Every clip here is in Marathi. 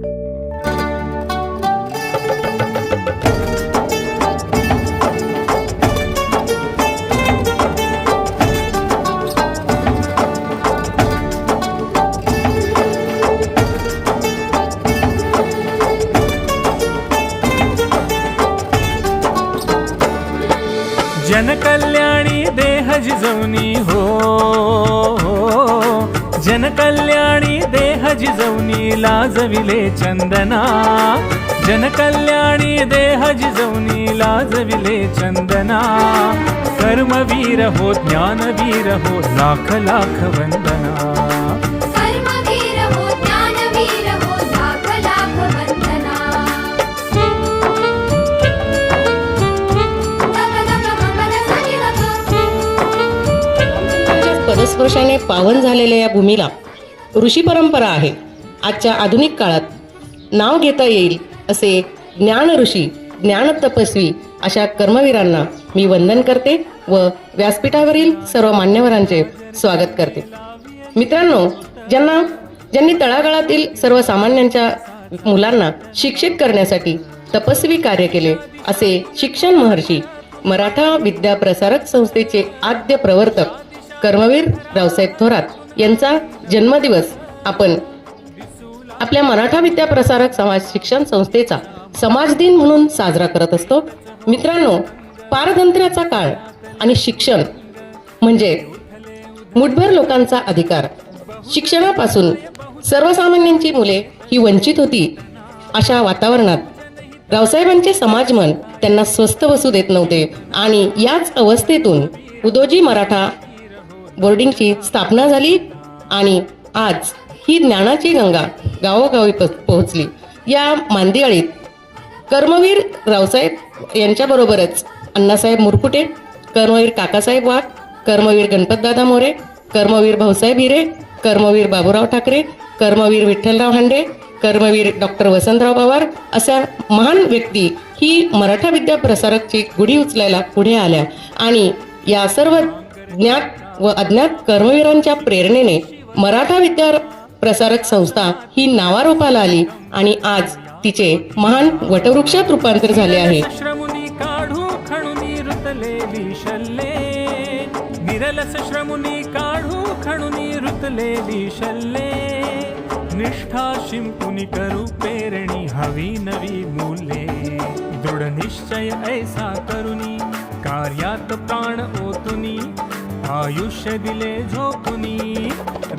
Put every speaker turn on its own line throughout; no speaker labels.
जनकल्याणी जनकल्याणी देह जिजवणी लाजविले चंदना. जनकल्याणी देह जिजवणी लाजविले चंदना. कर्मवीर हो ज्ञानवीर हो लाख लाख वंदना.
कर्मवीर हो ज्ञानवीर हो
पदस्पर्शाने पावन झालेल्या या भूमीला ऋषी परंपरा आहे. आजच्या आधुनिक काळात नाव घेता येईल असे ज्ञान ऋषी ज्ञान तपस्वी अशा कर्मवीरांना मी वंदन करते व व्यासपीठावरील सर्व मान्यवरांचे स्वागत करते. मित्रांनो ज्यांना ज्यांनी तळागाळातील सर्वसामान्यांच्या मुलांना शिक्षित करण्यासाठी तपस्वी कार्य केले असे शिक्षण महर्षी मराठा विद्या प्रसारक संस्थेचे आद्य प्रवर्तक कर्मवीर रावसाहेब थोरात यांचा जन्मदिवस आपण आपल्या मराठा विद्या प्रसारक समाज शिक्षण संस्थेचा समाज दिन म्हणून साजरा करत असतो. मित्रांनो पारतंत्र्याचा काळ आणि शिक्षण म्हणजे मुठभर लोकांचा अधिकार. शिक्षणापासून सर्वसामान्यांची मुले ही वंचित होती अशा वातावरणात रावसाहेबांचे समाजमन त्यांना स्वस्थ बसू देत नव्हते आणि याच अवस्थेतून उदोजी मराठा बोर्डिंगची स्थापना झाली आणि आज ही ज्ञानाची गंगा गावोगावी प- पोहोचली. या मांदियाळीत कर्मवीर रावसाहेब यांच्याबरोबरच अण्णासाहेब मुरकुटे कर्मवीर काकासाहेब वाघ कर्मवीर गणपतदादा मोरे कर्मवीर भाऊसाहेब हिरे कर्मवीर बाबूराव ठाकरे कर्मवीर विठ्ठलराव हांडे कर्मवीर डॉक्टर वसंतराव पवार अशा महान व्यक्ती ही मराठा विद्या प्रसारकची गुढी उचलायला पुढे आल्या. आणि या सर्व ज्ञात व अज्ञात कर्मवीरांच्या प्रेरणेने मराठा विद्या प्रसारक संस्था ही नावारूपाला आली आणि आज तिचे महान वटवृक्षात रूपांतर झाले आहे.
श्रमुनी काढू खणुनी निरलस श्रमुनी काढू खणुनी रुतलेली शल्ले. निष्ठा शिंपुनी करू पेरणी हवी नवी मुले दृढ निश्चय ऐसा करुनी कार्यात प्राण ओतुनी. आयुष्य दिले झोपुनी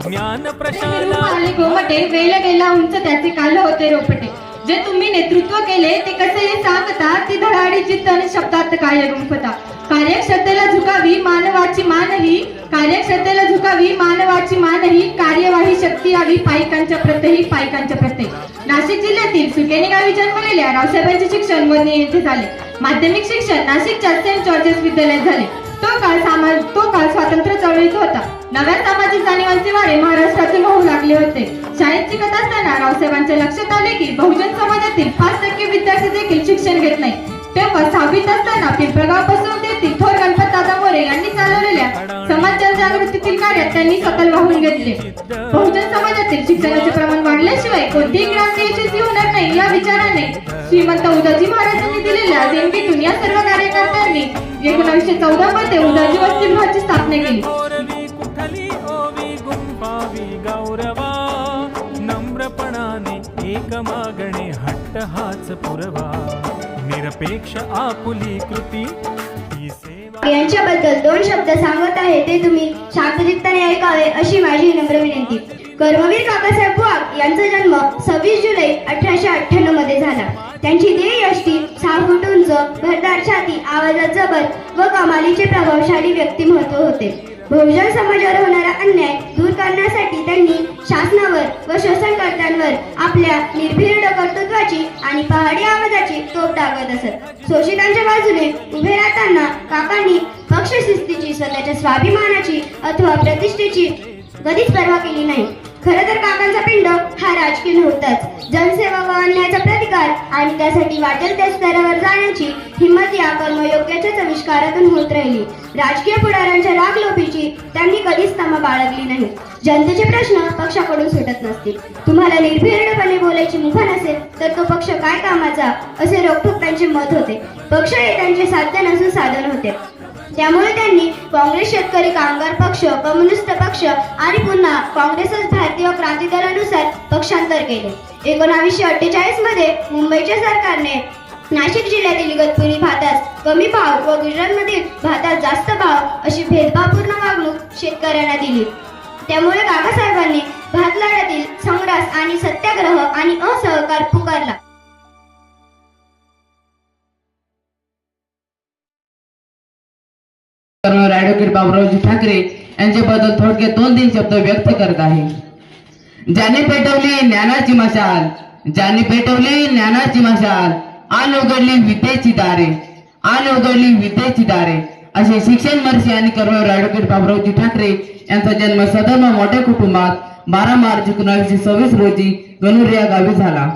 ज्ञान प्रशाला
गोमटे गेला उंच त्याचे काल होते रोपटे. जे तुम्ही नेतृत्व केले ते कसे हे सांगता? ती धडाडी जिद्द शब्दात काय गुंफता कार्यक्षमतेला झुकावी मानवाची मानही कार्यक्षमतेला झुकावी मानवाची मानही कार्यवाही शक्ती यावी पायकांच्या प्रत्यही पायकांच्या प्रत्यय. नाशिक जिल्ह्यातील सुकेनी गावी जन्मलेल्या रावसाहेबांचे शिक्षण वनी येथे झाले. माध्यमिक शिक्षण नाशिकच्या सेंट जॉर्जेस विद्यालयात झाले. तो काळ समाज तो काळ स्वातंत्र्य चळवळीत होता. नव्या सामाजिक जाणीवांचे वारे महाराष्ट्रातून होऊ लागले होते. शाळेत शिकत असताना रावसाहेबांच्या लक्षात आले की बहुजन समाजातील पाच टक्के विद्यार्थी देखील शिक्षण घेत नाही तेव्हा सहावीत असताना पिंपळगाव बसवून तेथील थोर गणपत दादा मोरे यांनी चालवलेल्या समाज जनजागृतीतील कार्यात त्यांनी सकल वाहून घेतले. बहुजन समाजातील शिक्षणाचे प्रमाण वाढल्याशिवाय कोणतीही क्रांती यशस्वी होणार नाही या विचाराने श्रीमंत उदाजी महाराजांनी दिलेल्या देणगीतून या सर्व कार्यकर्त्यांनी एकोणीसशे चौदा मध्ये उदाजी वसतिगृहाची स्थापना केली.
नम्रपणाने एक मागणे हट्ट हाच पुरवा. निरपेक्ष आपुली कृती.
यांच्याबद्दल दोन शब्द सांगत आहे ते तुम्ही शांतचित्ताने ऐकावे अशी माझी नम्र विनंती. कर्मवीर काकासाहेब वाघ यांचा जन्म सव्वीस जुलै अठराशे अठ्ठ्याण्णवमध्ये झाला. त्यांची ध्येय यष्टी सहा फूट उंच भरदार छाती आवाजात जबर व कमालीचे प्रभावशाली व्यक्तिमत्व होते. बहुजन समाजावर होणारा अन्याय दूर करण्यासाठी त्यांनी शासनावर व शोषणकर्त्यांवर आपल्या निर्भीड कर्तृत्वाची आणि पहाडी आवाजाची तोप टाकत असत. शोषितांच्या बाजूने उभे राहताना काकांनी पक्षशिस्तीची स्वतःच्या स्वाभिमानाची अथवा प्रतिष्ठेची कधीच पर्वा केली नाही. खरं तर काकांचा पिंड हा राजकीय नव्हताच. जनसेवा व अन्यायाचा प्रतिकार आणि त्यासाठी वाटेल त्या स्तरावर जाण्याची हिंमत या कर्मयोग्याच्याच आविष्कारातून होत राहिली. राजकीय पुढाऱ्यांच्या रागलोभीची त्यांनी कधीच तमा बाळगली नाही. जनतेचे प्रश्न पक्षाकडून सुटत नसतील. तुम्हाला निर्भीडपणे बोलायची मुभा नसेल तर तो पक्ष काय कामाचा असे रोखोक त्यांचे मत होते. पक्ष हे त्यांचे साध्य नसून साधन होते. त्यामुळे त्यांनी काँग्रेस शेतकरी कामगार पक्ष कम्युनिस्ट पक्ष आणि पुन्हा काँग्रेसच भारतीय क्रांती दलानुसार पक्षांतर केले. एकोणावीसशे अठ्ठेचाळीसमध्ये मुंबईच्या सरकारने नाशिक जिल्ह्यातील इगतपुरी भातास कमी भाव व गुजरातमधील भातास जास्त भाव अशी भेदभावपूर्ण वागणूक शेतकऱ्यांना दिली. त्यामुळे बाबासाहेबांनी भात लढ्यातील संग्रास आणि सत्याग्रह आणि असहकार पुकारला.
ॲडव्होकेट बाबुरावजी ठाकरे यांच्याबद्दल थोडके दोन तीन शब्द व्यक्त करत आहे. ज्याने पेटवली ज्ञानाची मशाल ज्याने पेटवली ज्ञानाची मशाल आन उघडली विद्येची दारे आन उघडली विद्येची दारे असे शिक्षण मर्षी आणि कर्मवीर ॲडव्होकेट बाबुरावजी ठाकरे यांचा जन्म सदर्भ मोठ्या कुटुंबात बारा मार्च एकोणीसशे सव्वीस रोजी गणूर या गावी झाला.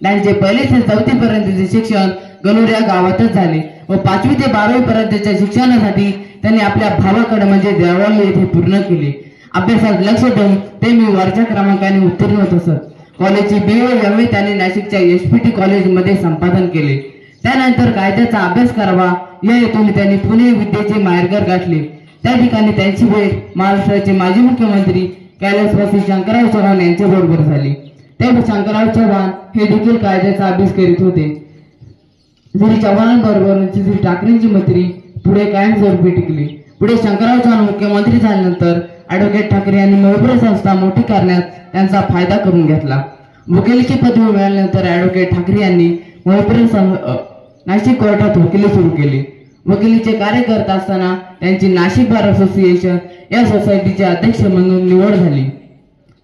त्यांचे पहिले ते चौथी पर्यंतचे शिक्षण गणूर या गावातच झाले. व पाचवी ते बारावी पर्यंतच्या शिक्षणासाठी त्यांनी आपल्या भावाकडे म्हणजे देवाली येथे पूर्ण केले. अभ्यासात लक्ष देऊन ते मी वरच्या क्रमांकाने उत्तीर्ण होत असत कॉलेजची बी एम ए त्यांनी नाशिकच्या एस पी टी कॉलेजमध्ये संपादन केले. त्यानंतर कायद्याचा अभ्यास करावा या हेतून त्यांनी पुणे विद्येचे माहेरघर गाठले. त्या ठिकाणी त्यांची भेट महाराष्ट्राचे माजी मुख्यमंत्री कैलासवासी शंकरराव चव्हाण यांच्या बरोबर झाली. त्या शंकरराव चव्हाण हे देखील कायद्याचा अभ्यास करीत होते. जरी चव्हाणांबरोबरची श्री ठाकरेंची मैत्री पुढे कायमस्वरूपी टिकली. पुढे शंकरराव चव्हाण मुख्यमंत्री झाल्यानंतर ॲडव्होकेट ठाकरे यांनी मोहब्र संस्था मोठी करण्यात त्यांचा फायदा करून घेतला. वकिलीची पदवी मिळाल्यानंतर ॲडव्होकेट ठाकरे यांनी मोहब्र नाशिक कोर्टात वकिली सुरू केली. वकिलीचे कार्य करत असताना त्यांची नाशिक बार असोसिएशन या सोसायटीचे अध्यक्ष म्हणून निवड झाली.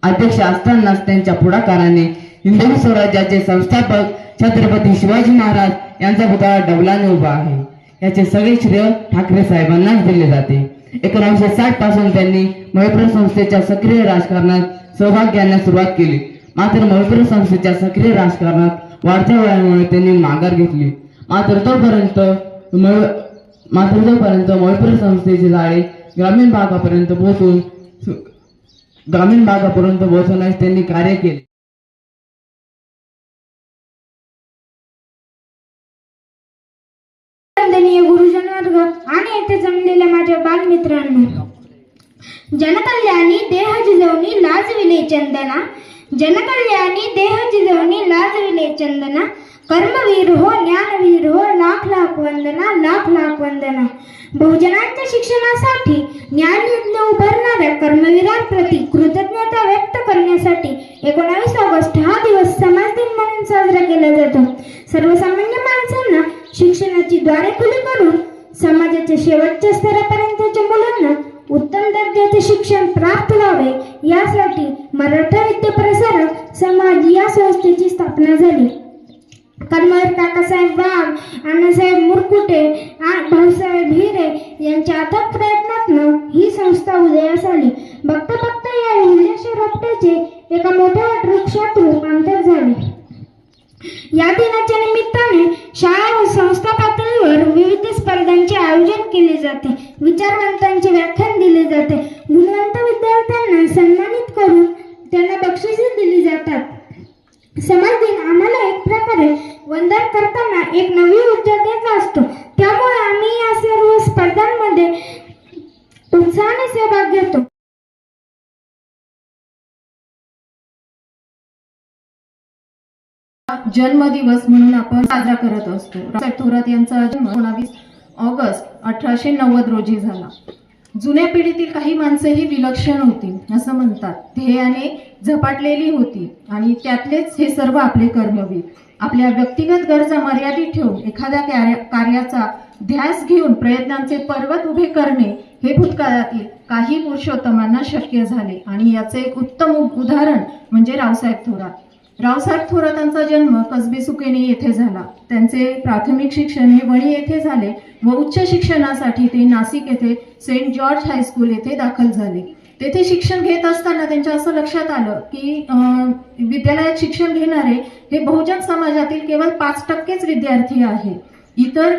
अध्यक्ष असतानाच त्यांच्या पुढाकाराने हिंदवी स्वराज्याचे संस्थापक छत्रपती शिवाजी महाराज यांचा पुतळा डबलाने उभा आहे. याचे सगळे श्रेय ठाकरे साहेबांनाच दिले जाते. एकोणीसशे साठपासून त्यांनी मळप्र संस्थेच्या सक्रिय राजकारणात सहभाग घेण्यास सुरुवात केली. मात्र मयप्र संस्थेच्या सक्रिय राजकारणात वाढत्या वयामुळे त्यांनी माघार घेतली. मात्र तोपर्यंत मळ मात्र तोपर्यंत मळप्र संस्थेचे जाळे ग्रामीण भागापर्यंत पोहोचून ग्रामीण भागापर्यंत पोहोचवण्यास त्यांनी कार्य केले.
आणि येथे जमलेल्या माझ्या बालमित्रांनो जनकल्याणी देह जिजवणी लाजविले चंदना जनकल्याणी देह जिजवणी लाजविले चंदना कर्मवीर हो ज्ञानवीर हो लाख लाख वंदना लाख लाख वंदना. बहुजनांच्या शिक्षणासाठी ज्ञानयज्ञ उभारणाऱ्या कर्मवीरांप्रती कृतज्ञता व्यक्त करण्यासाठी एकोणावीस ऑगस्ट हा दिवस समाज दिन म्हणून साजरा केला जातो. सर्वसामान्य माणसांना शिक्षणाची द्वारे खुली करून समाजाच्या शेवटच्या स्तरापर्यंतच्या मुलांना उत्तम दर्जाचे शिक्षण प्राप्त व्हावे यासाठी मराठा विद्या प्रसारक समाज या संस्थेची स्थापना झाली. कर्मवीर काकासाहेब वाघ अण्णासाहेब मुरकुटे आ- भाऊसाहेब हिरे यांच्या अथक प्रयत्नातनं ही संस्था उदयास आली. बघता बघता या उल्लेश रोपट्याचे एका मोठ्या वृक्षातून रूपांतर झाले. या दिनाच्या निमित्ताने शाळा व संस्था पातळीवर विविध स्पर्धांचे आयोजन केले जाते. विचारवंतांचे व्याख्यान दिले जाते. गुणवंत विद्यार्थ्यांना सन्मानित करून त्यांना बक्षिसे दिली जातात. समाज दिन आम्हाला एक प्रकारे वंदन करताना एक नवी ऊर्जा देत असतो. त्यामुळे आम्ही या सर्व स्पर्धांमध्ये उत्साहाने सहभाग घेतो.
जन्मदिवस म्हणून आपण साजरा करत असतो. थोरात यांचा जन्म एकोणावीस ऑगस्ट अठराशे नव्वद रोजी झाला. जुन्या पिढीतील काही माणसंही विलक्षण होती असं म्हणतात. ध्येयाने झपाटलेली होती आणि त्यातलेच हे सर्व आपले कर्मवीर. आपल्या व्यक्तिगत गरजा मर्यादित ठेवून एखाद्या कार्याचा ध्यास घेऊन प्रयत्नांचे पर्वत उभे करणे हे भूतकाळातील काही पुरुषोत्तमांना शक्य झाले. आणि याचे एक उत्तम उदाहरण म्हणजे रावसाहेब थोरात. रावसाहेब थोरातांचा जन्म कसबे सुकेने येथे झाला. त्यांचे प्राथमिक शिक्षण हे वणी येथे झाले व उच्च शिक्षणासाठी ते नाशिक येथे सेंट जॉर्ज हायस्कूल येथे दाखल झाले. तेथे शिक्षण घेत असताना त्यांच्या असं लक्षात आलं की विद्यालयात शिक्षण घेणारे हे बहुजन समाजातील केवळ पाच टक्केच विद्यार्थी आहेत इतर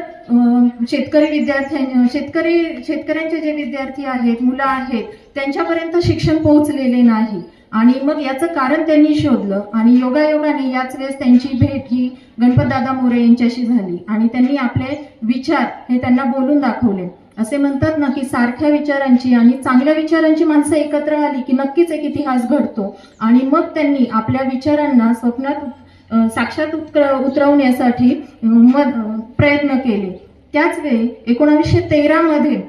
शेतकरी विद्यार्थ्यां शेतकरी शेतकऱ्यांचे जे विद्यार्थी आहेत मुलं आहेत त्यांच्यापर्यंत शिक्षण पोहोचलेले नाही. आणि मग याचं कारण त्यांनी शोधलं आणि योगायोगाने याच वेळेस त्यांची भेट ही गणपतदादा मोरे यांच्याशी झाली आणि त्यांनी आपले विचार हे त्यांना बोलून दाखवले. असे म्हणतात ना की सारख्या विचारांची आणि चांगल्या विचारांची माणसं एकत्र आली की नक्कीच एक इतिहास घडतो. आणि मग त्यांनी आपल्या विचारांना स्वप्नात साक्षात उतर उतरवण्यासाठी प्रयत्न केले. त्याच वेळी एकोणावीसशे तेरामध्ये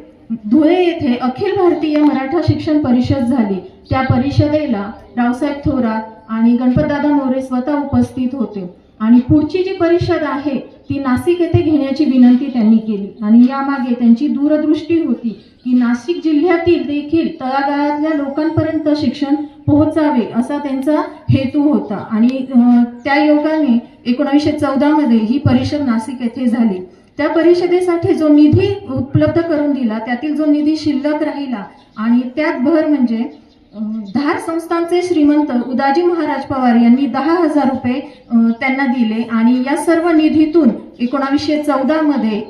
धुळे येथे अखिल भारतीय मराठा शिक्षण परिषद झाली. त्या परिषदेला रावसाहेब थोरात आणि गणपतदादा मोरे स्वतः उपस्थित होते. आणि पुढची जी परिषद आहे ती नाशिक येथे घेण्याची विनंती त्यांनी केली. आणि यामागे त्यांची दूरदृष्टी होती की नाशिक जिल्ह्यातील देखील तळागाळातल्या लोकांपर्यंत शिक्षण पोहोचावे असा त्यांचा हेतू होता. आणि त्या योगाने एकोणीसशे चौदामध्ये ही परिषद नाशिक येथे झाली. त्या परिषदेसाठी जो निधी उपलब्ध करून दिला त्यातील जो निधी शिल्लक राहिला आणि त्यात भर म्हणजे धार संस्थांचे श्रीमंत उदाजी महाराज पवार यांनी दहा हजार रुपये त्यांना दिले आणि या सर्व निधीतून एकोणावीसशे चौदा मध्ये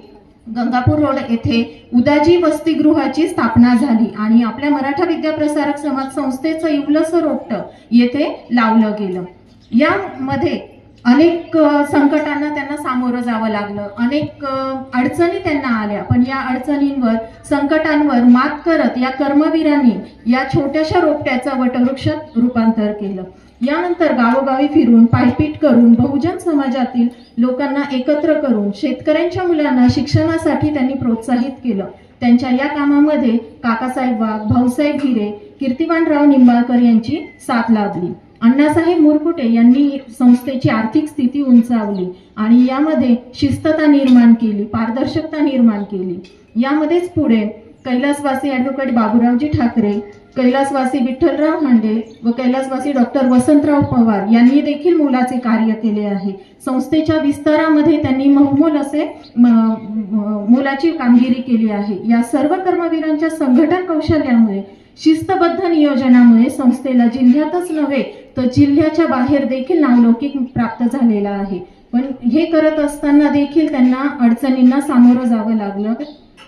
गंगापूर रोड येथे उदाजी वसतिगृहाची स्थापना झाली आणि आपल्या मराठा विद्याप्रसारक समाज संस्थेचं इवलस रोपट येथे लावलं गेलं. यामध्ये अनेक संकटांना त्यांना सामोरं जावं लागलं. अनेक अडचणी त्यांना आल्या. पण या अडचणींवर संकटांवर मात करत या कर्मवीरांनी या छोट्याशा रोपट्याचं वटवृक्षात रूपांतर केलं. यानंतर गावोगावी फिरून पायपीट करून बहुजन समाजातील लोकांना एकत्र करून शेतकऱ्यांच्या मुलांना शिक्षणासाठी त्यांनी प्रोत्साहित केलं. त्यांच्या या कामामध्ये काकासाहेब वाघ भाऊसाहेब हिरे कीर्तिवानराव निंबाळकर यांची साथ लाभली. अण्णासाहेब मुरकुटे यांनी संस्थेची आर्थिक स्थिती उंचावली आणि यामध्ये शिस्तता निर्माण केली पारदर्शकता निर्माण केली. यामध्येच पुढे कैलासवासी ॲडव्होकेट बाबूरावजी ठाकरे कैलासवासी विठ्ठलराव हांडे व कैलासवासी डॉक्टर वसंतराव पवार यांनी देखील मोलाचे कार्य केले आहे. संस्थेच्या विस्तारामध्ये त्यांनी बहुमोल असे मोलाची कामगिरी केली आहे. या सर्व कर्मवीरांच्या संघटन कौशल्यामुळे शिस्तबद्ध नियोजनामुळे संस्थेला जिल्ह्यातच नव्हे तर जिल्ह्याच्या बाहेर देखील नावलौकिक प्राप्त झालेला आहे. पण हे करत असताना देखील त्यांना अडचणींना सामोरं जावं लागलं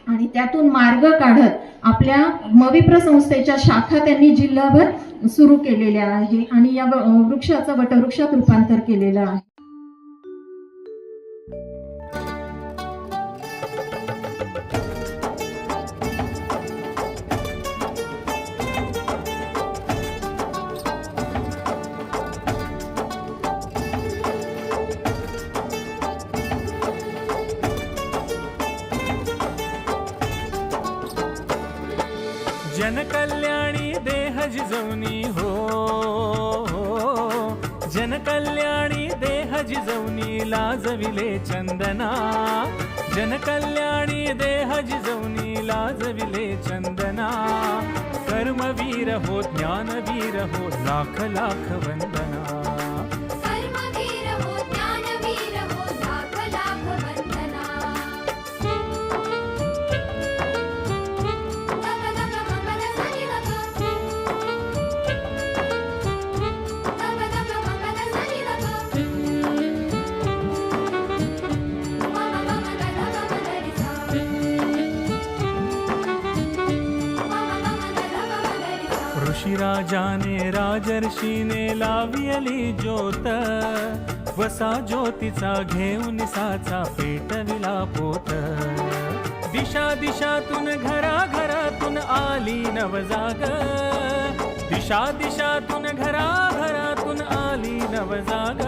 आणि त्यातून मार्ग काढत आपल्या मविप्र संस्थेच्या शाखा त्यांनी जिल्हाभर सुरू केलेल्या आहे आणि या वृक्षाचं वटवृक्षात रूपांतर केलेलं आहे.
लाजविले चंदना. जनकल्याणी देह जिजवनी लाजविले चंदना. कर्मवीर हो ज्ञानवीर हो लाख लाख वंदना. ऋषीराजाने राजर्षीने लावियली ज्योत. वसा ज्योतीचा घेऊन साचा पेटविला पोत. दिशा दिशातून घरा घरातून आली नवजाग. दिशा दिशातून घरा घरातून आली नवजाग.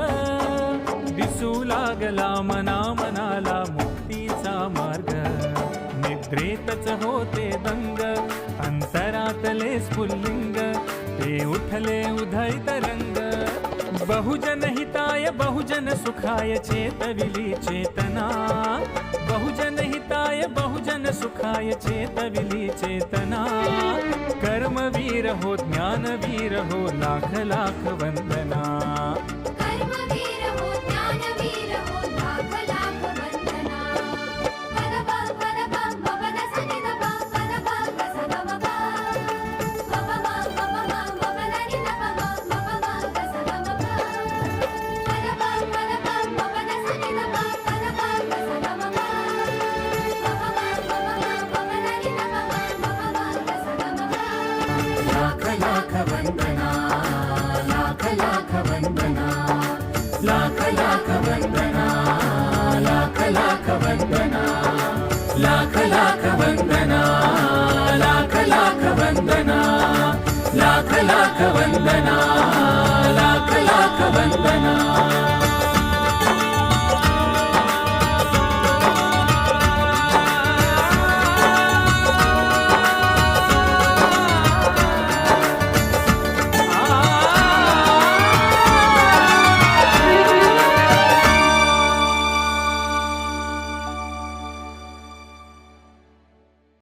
दिसू लागला मना मनाला मुक्तीचा मार्ग. निद्रेतच होते दंग अंतरातले स्फुल्लिंग ते उठले उधळीत रंग. बहुजन हिताय बहुजन सुखाय चेतविली चेतना. बहुजन हिताय बहुजन सुखाय चेतविली चेतना. कर्मवीर हो ज्ञानवीर हो लाख लाख वंदना.
कर्मवीर हो ज्ञानवीर हो
लाख वंदना लाख लाख वंदना